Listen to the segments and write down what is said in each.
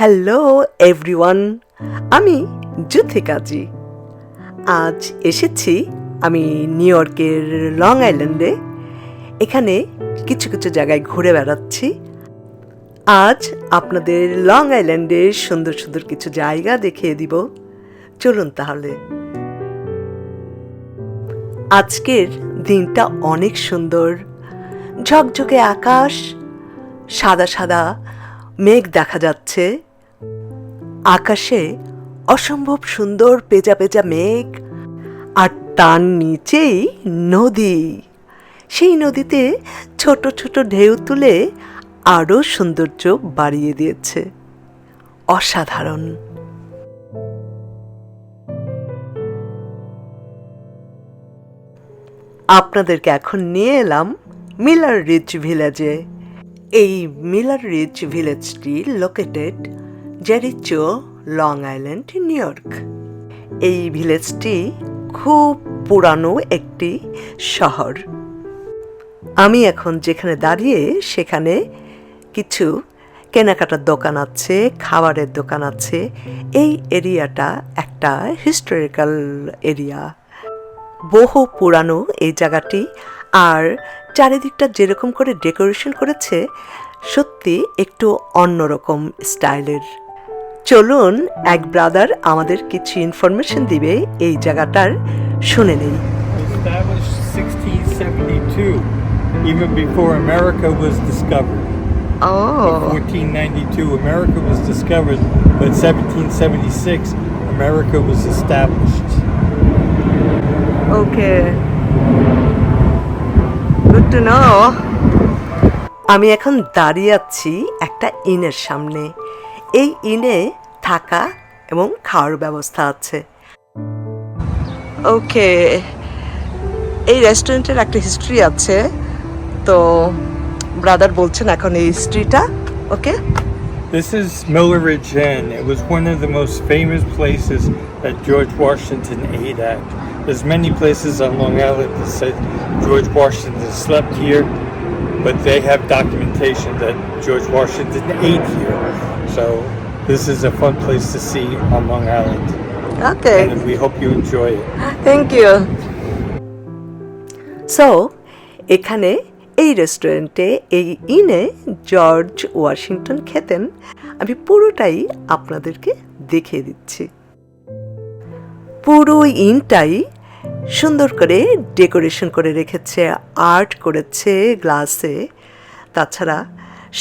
Hello everyone আমি জুথি কাজী আজ এসেছি আমি নিউ ইয়র্কের লং আইল্যান্ডে এখানে কিছু কিছু জায়গায় ঘুরে বেড়াচ্ছি। আজ আপনাদের লং আইল্যান্ডে সুন্দর সুন্দর কিছু জায়গা দেখিয়ে দিব। চলুন তাহলে। আজকের দিনটা অনেক সুন্দর। ঝকঝকে আকাশ, সাদা সাদা মেঘ দেখা যাচ্ছে। আকাশে অসম্ভব সুন্দর পেজা পেজা মেঘ আর তার নিচেই নদী। সেই নদীতে ছোট ছোট ঢেউ তুলে আরও সৌন্দর্য বাড়িয়ে দিয়েছে। অসাধারণ। আপনাদেরকে এখন নিয়ে এলাম মিলার রিচ ভিলেজে। এই Miller rich ভিলেজটি located Jericho Long Island New York এই ভিলেজটি খুব পুরানো একটি শহর। আমি এখন যেখানে দাঁড়িয়ে সেখানে কিছু কেনাকাটার দোকান আছে, খাবারের দোকান আছে। এই এরিয়াটা একটা হিস্টোরিক্যাল এরিয়া বহু পুরানো এই জায়গাটি আর চারিদিকটা যেরকম করে ডেকোরেশন করেছে, সত্যি একটু অন্যরকম স্টাইলের। চলুন এক ব্রাদার আমাদের কিছু ইনফরমেশন দিবে এই জায়গাটার শুনে 1672, even before America was discovered. ও 1492, America was discovered, but 1776, America was established. Okay good to know আমি এখন দাঁড়িয়ে আছি একটা ইনের সামনে এই ইনে থাকা এবং খাওয়ার ব্যবস্থা আছে ওকে এই রেস্টুরেন্টের একটা হিস্ট্রি আছে তো ব্রাদার বলছেন এখন এই হিস্ট্রিটা okay This is Miller Ridge Inn. It was one of the most famous places that George Washington ate at. There's many places on Long Island that said George Washington slept here, but they have documentation that George Washington ate here. So this is a fun place to see on Long Island. Okay And we hope you enjoy it. Thank you so এখানে এই রেস্টুরেন্টে এই ইনে George Washington খেতেন। আমি পুরোটাই আপনাদেরকে দেখিয়ে দিচ্ছি। পুরো ইনটাই সুন্দর করে ডেকোরেশন করে রেখেছে আর্ট করেছে গ্লাসে। তাছাড়া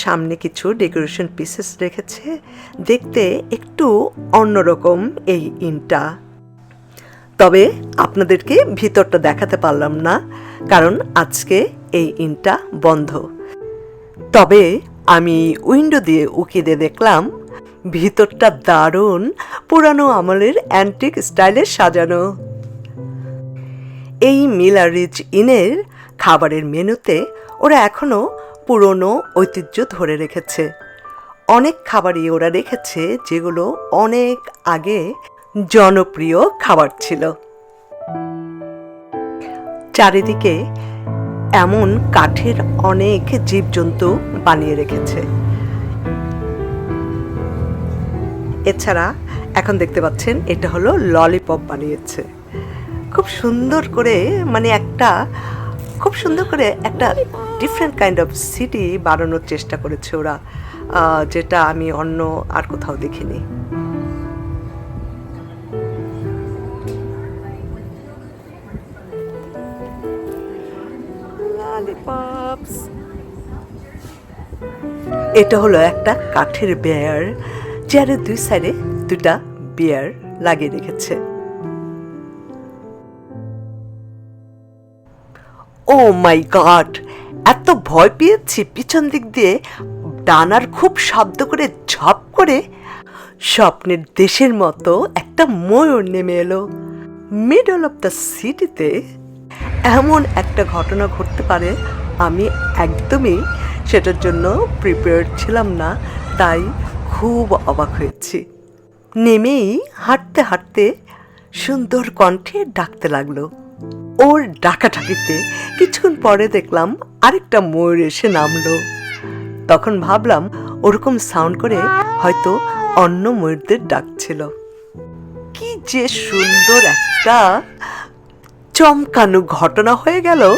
সামনে কিছু ডেকোরেশন পিসেস রেখেছে। দেখতে একটু অন্যরকম এই ইনটা। তবে আপনাদেরকে ভিতরটা দেখাতে পারলাম না, কারণ আজকে এই ইনটা বন্ধ। তবে আমি উইন্ডো দিয়ে উকি দিয়ে দেখলাম, ভিতরটা দারুণ পুরানো আমলের অ্যান্টিক স্টাইলে সাজানো। এই মিলারিজ ইনের খাবারের মেনুতে ওরা এখনও পুরনো ঐতিহ্য ধরে রেখেছে। অনেক খাবারই ওরা রেখেছে যেগুলো অনেক আগে জনপ্রিয় খাবার ছিল। চারিদিকে এমন কাঠের অনেক জীবজন্তু বানিয়ে রেখেছে। এছাড়া এখন দেখতে পাচ্ছেন এটা হলো ললিপপ বানিয়েছে। খুব সুন্দর করে মানে একটা খুব সুন্দর করে একটা ডিফারেন্ট কাইন্ড অফ সিটি বানানোর চেষ্টা করেছে ওরা যেটা আমি অন্য আর কোথাও দেখিনি। এটা হলো একটা কাঠের বেয়ার চেয়ারের দুই সাইডে দুটা বিয়ার লাগিয়ে রেখেছে। ও মাই গড এত ভয় পেয়েছি পিছন দিক দিয়ে। ডানার খুব শব্দ করে ঝপ করে স্বপ্নের দেশের মতো একটা ময়ূর নেমে এলো। মিডল অফ দ্য সিটিতে এমন একটা ঘটনা ঘটতে পারে, আমি একদমই সেটার জন্য প্রিপেয়ার্ড ছিলাম না, তাই খুব অবাক হয়েছি। নেমেই হাঁটতে হাঁটতে সুন্দর কণ্ঠে ডাকতে লাগল। ওর ডাকাডাকিতে কিছুক্ষণ পরে দেখলাম আরেকটা ময়ূর এসে নামলো। তখন ভাবলাম ওরকম সাউন্ড করে হয়তো অন্য ময়ূরদের ডাকছিল। কি যে সুন্দর একটা চমকানো ঘটনা হয়ে গেল।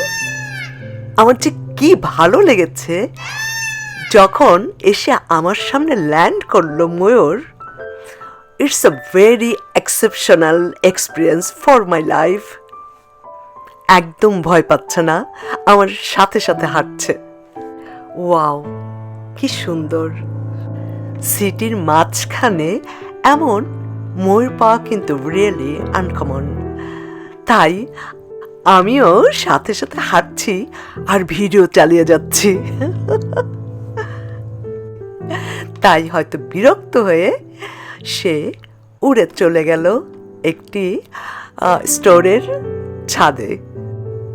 আমার যে কি ভালো লেগেছে। যখন এসে আমার সামনে ল্যান্ড করল ময়ূর, it's a very exceptional experience for my life. একদম ভয় পাচ্ছে না, আমার সাথে সাথে হাঁটছে। ওয়াও, কি সুন্দর। সিটির মাঝখানে এমন ময়ূর পাওয়া কিন্তু রিয়েলি আনকমন তাই আমিও সাথে সাথে হাঁটছি আর ভিডিও চালিয়ে যাচ্ছি। তাই হয়তো বিরক্ত হয়ে সে উড়ে চলে গেল একটি স্টোরের ছাদে।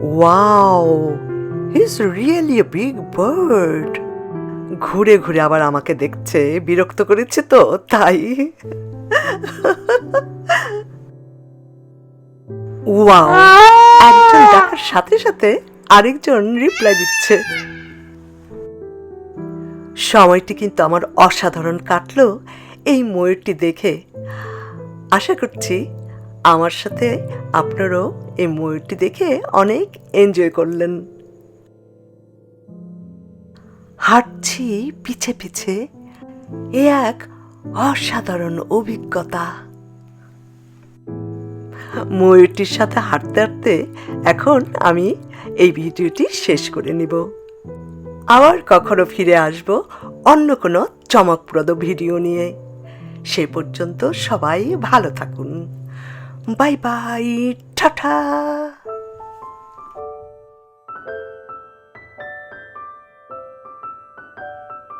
Wow is really a big bird ঘুরে ঘুরে আবার আমাকে দেখছে বিরক্ত করেছে তো তাই। ওয়াও একজন ডাকার সাথে সাথে আরেকজন রিপ্লাই দিচ্ছে। সময়টি কিন্তু আমার অসাধারণ কাটলো এই ময়ূরটি দেখে। আশা করছি আমার সাথে আপনারাও এই ময়ূরটি দেখে অনেক এনজয় করলেন। হাঁটছি পিছে পিছে, এ এক অসাধারণ অভিজ্ঞতা। ময়ূরটির সাথে হাঁটতে হাঁটতে এখন আমি এই ভিডিওটি শেষ করে নিব। আবার কখনো ফিরে আসব অন্য কোনো চমকপ্রদ ভিডিও নিয়ে। সে পর্যন্ত সবাই ভালো থাকুন। バイバイ、タタ